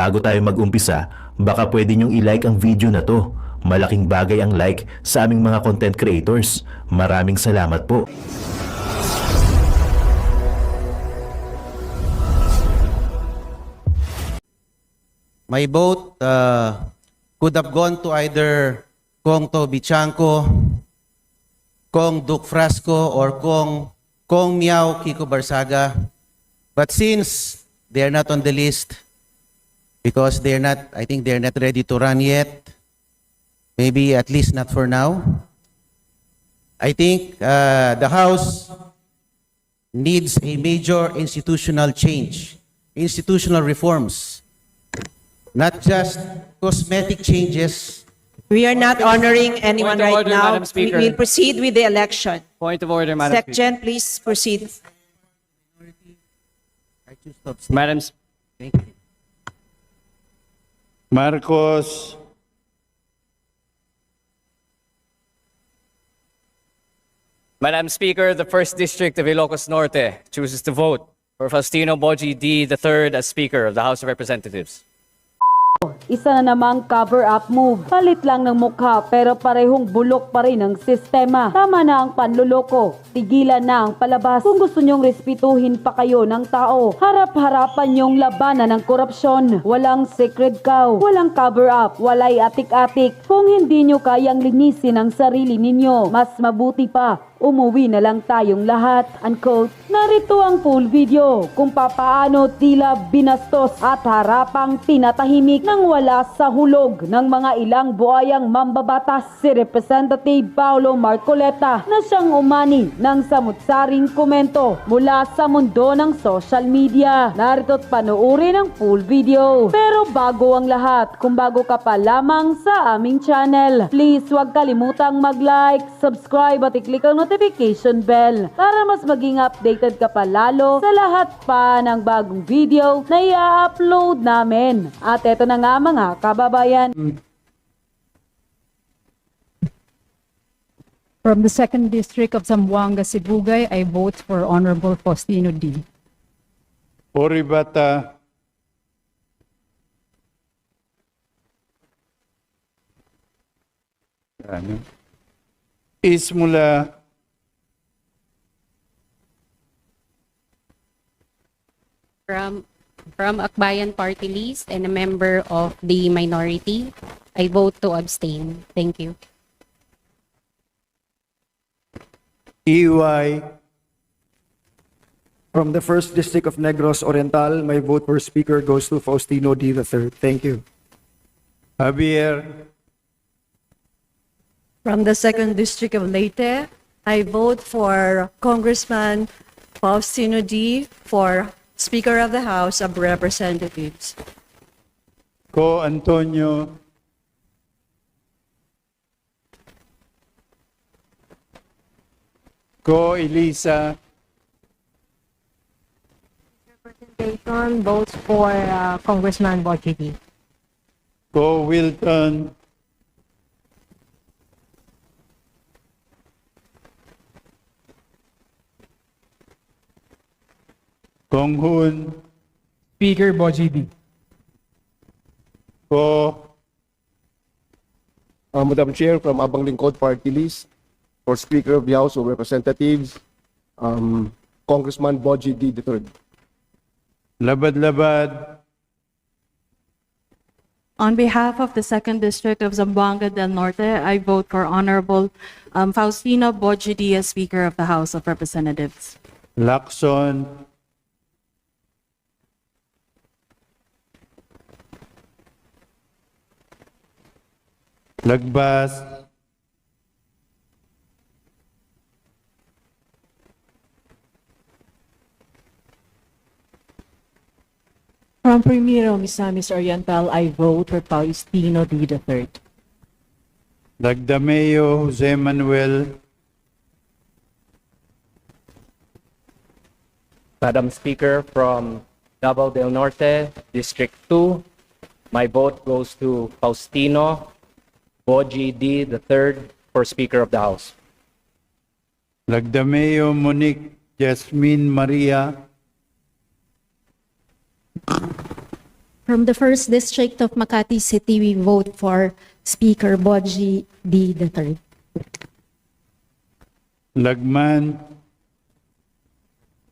Bago tayo mag-umpisa, baka pwede nyong i-like ang video na to. Malaking bagay ang like sa aming mga content creators. Maraming salamat po. My vote uh, could have gone to either Kong Toby Chanko, Kong Duke Frasco, or Kong, Kong Miao Kiko Barsaga. But since they're not on the list, because they're not, I think they're not ready to run yet, maybe at least not for now, I think uh, the House needs a major institutional change, institutional reforms not just cosmetic changes. We are not honoring anyone Point of right order, now. Madam We will proceed with the election. Point of order, Madam Speaker. Second, please proceed. Madam, S- Marcos, Madam Speaker, the First District of Ilocos Norte chooses to vote for Faustino Boji D. III as Speaker of the House of Representatives. Isa na namang cover-up move. Palit lang ng mukha pero parehong bulok pa rin ang sistema. Tama na ang panluloko. Tigilan na ang palabas. Kung gusto nyong respetuhin pa kayo ng tao, harap-harapan nyong labanan ng korupsyon. Walang sacred cow, walang cover-up, walay atik-atik. Kung hindi nyo kayang linisin ang sarili ninyo, mas mabuti pa umuwi na lang tayong lahat. Unquote. Narito ang full video kung papaano tila binastos at harapang tinatahimik nang wala sa hulog ng mga ilang buhayang mambabatas si Representative Paulo Marcoleta na siyang umani ng samutsaring komento mula sa mundo ng social media. Narito't panuuri ng full video. Pero bago ang lahat, kung bago ka pa lamang sa aming channel, please huwag kalimutang mag-like, subscribe at i-click ang notification bell para mas maging updated ka pa lalo sa lahat pa ng bagong video na i-upload namin. At eto na nga mga kababayan. From the second district of Zamboanga, Sibugay, I vote for Honorable Faustino D. Oribata, ano? Ismula, From, from Akbayan Party List and a member of the minority, I vote to abstain. Thank you. EY, From the first district of Negros Oriental, my vote for speaker goes to Faustino D. III. Thank you. Javier, From the second district of Leyte, I vote for Congressman Faustino D. for Speaker of the House of Representatives. Co Antonio, Co Elisa, Representation votes for uh, Congressman D. Co Wilton, Kong Hun, Speaker Boji D. Ko Uh, Madam Chair, from Abang Lingkod Party List, for Speaker of the House of Representatives, um, Congressman Boji D. III. Labad Labad, On behalf of the second district of Zamboanga del Norte, I vote for Honorable um, Faustino Boji D. as Speaker of the House of Representatives. Lacson, Lagbas, From Primero Misamis Oriental, I vote for Faustino D. III. Dagdameo, Jose Manuel, Madam Speaker, from Davao del Norte, District 2, my vote goes to Faustino Boji D. III for Speaker of the House. Dagdameo, Monique, Jasmine Maria, From the first district of Makati City, we vote for Speaker Boji D. the third. Lagman,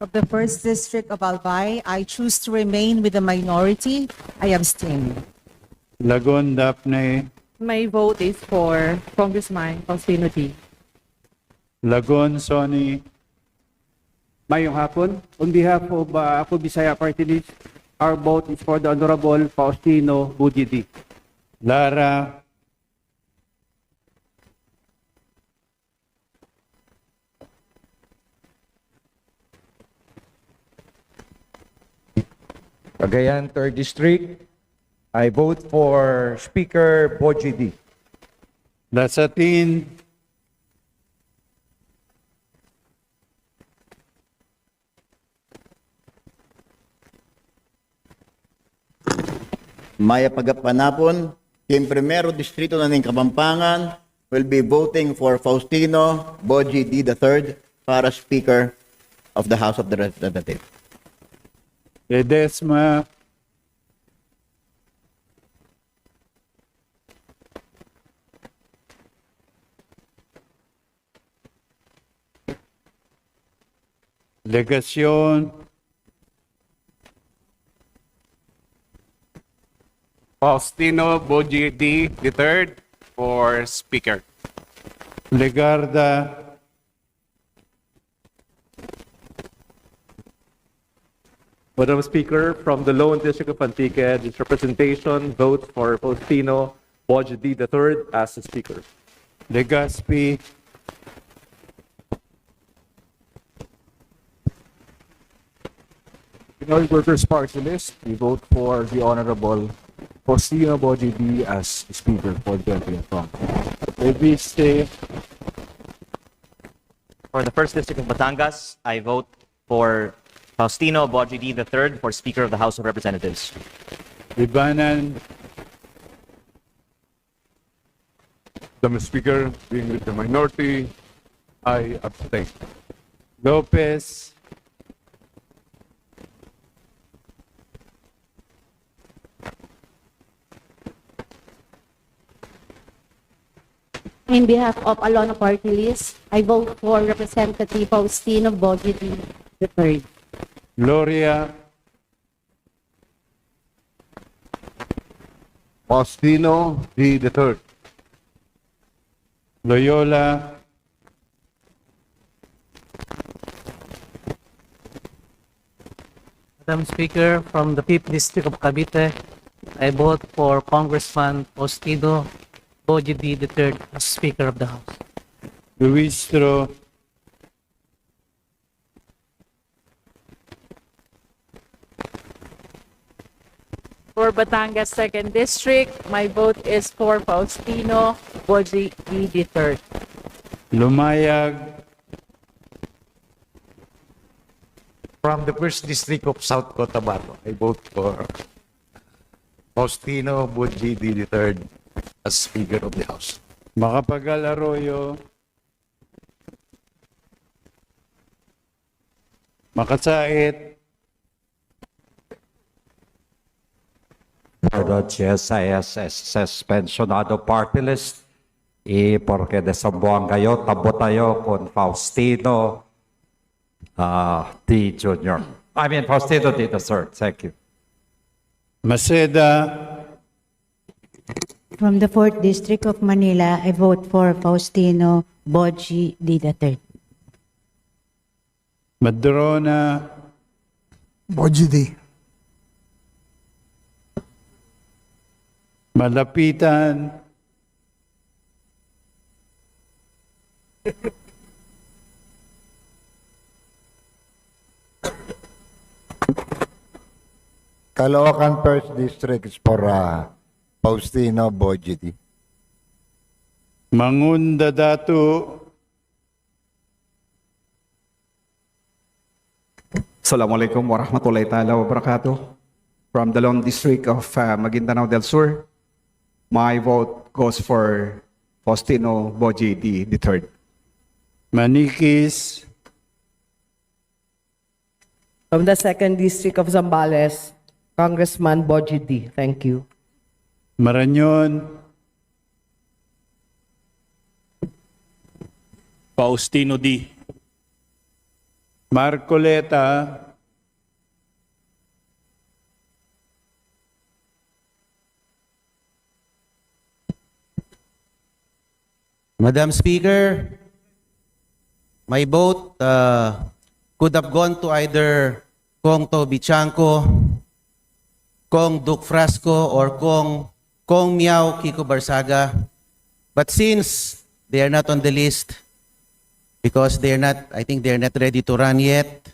Of the first district of Albay, I choose to remain with the minority. I abstain. Lagon, Daphne, My vote is for Congressman Faustino D. Lagon, Sonny, Mayong hapon. On behalf of uh, Ako Bisaya Party List, our vote is for the Honorable Faustino Bujidi. Lara, Cagayan 3rd District, I vote for Speaker Boji D. Lasatin, Maya Pagapanapon, Team Primero Distrito na ng Kapampangan will be voting for Faustino Boji D. III para Speaker of the House of the Representatives. Ledesma, Legasyon, Faustino Bujidi III for Speaker. Legarda, Madam Speaker, from the Lone District of Antique, this representation votes for Faustino Bojidi III as the Speaker. Legaspi, Pinoy Workers' Party List, we vote for the Honorable Faustino Bojidi as Speaker for the 20th Reviste, For the first district of Batangas, I vote for Faustino Boji D. the third for Speaker of the House of Representatives. Libanan, Madam Speaker, being with the minority, I abstain. Lopez, In behalf of Alona Party List, I vote for Representative Faustino the third. Gloria, Faustino D. III. Loyola, Madam Speaker, from the 5th District of Cavite, I vote for Congressman Faustino Bojidi III as Speaker of the House. Luistro, For Batangas 2nd District, my vote is for Faustino Boji D. the third. Lumayag, From the 1st District of South Cotabato, I vote for Faustino Boji D. III as Speaker of the House. Makapagal Arroyo, Makasait, the GSIS pensionado party list, y porque desambuan kayo, tabo tayo con Faustino uh, D. Jr. I mean, Faustino D. third. Thank you. Maceda, From the 4th District of Manila, I vote for Faustino Boji D. III. Madrona, Boji D. Malapitan, Caloocan First District is for uh, Faustino Boji D. Mangunda Datu, Assalamualaikum warahmatullahi taala wabarakatuh. From the Long District of uh, Maguindanao del Sur, my vote goes for Faustino Boji D. the third. Congressman Boji D. Thank you. Marañon, Faustino D. Marcoleta, Madam Speaker, my vote uh, could have gone to either Kong Toby Chanco, Kong Duke Frasco, or Kong, Kong Miao Kiko Barsaga. But since they are not on the list, because they're not, I think they're not ready to run yet,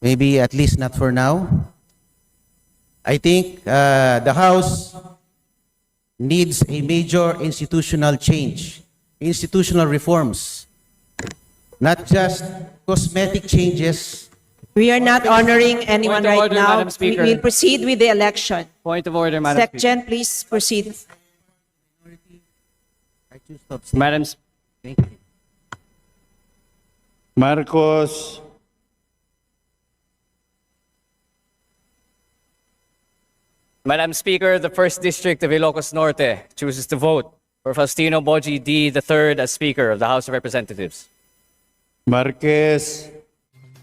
maybe at least not for now, I think uh, the House needs a major institutional change, institutional reforms, not just cosmetic changes. We are not honoring anyone Point of right order, now. Madam We Speaker. will proceed with the election. Point of order, Madam Speaker. Section, please proceed. Madam, S- Marcos, Madam Speaker, the First District of Ilocos Norte chooses to vote for Faustino Boji D. III as Speaker of the House of Representatives. Marquez,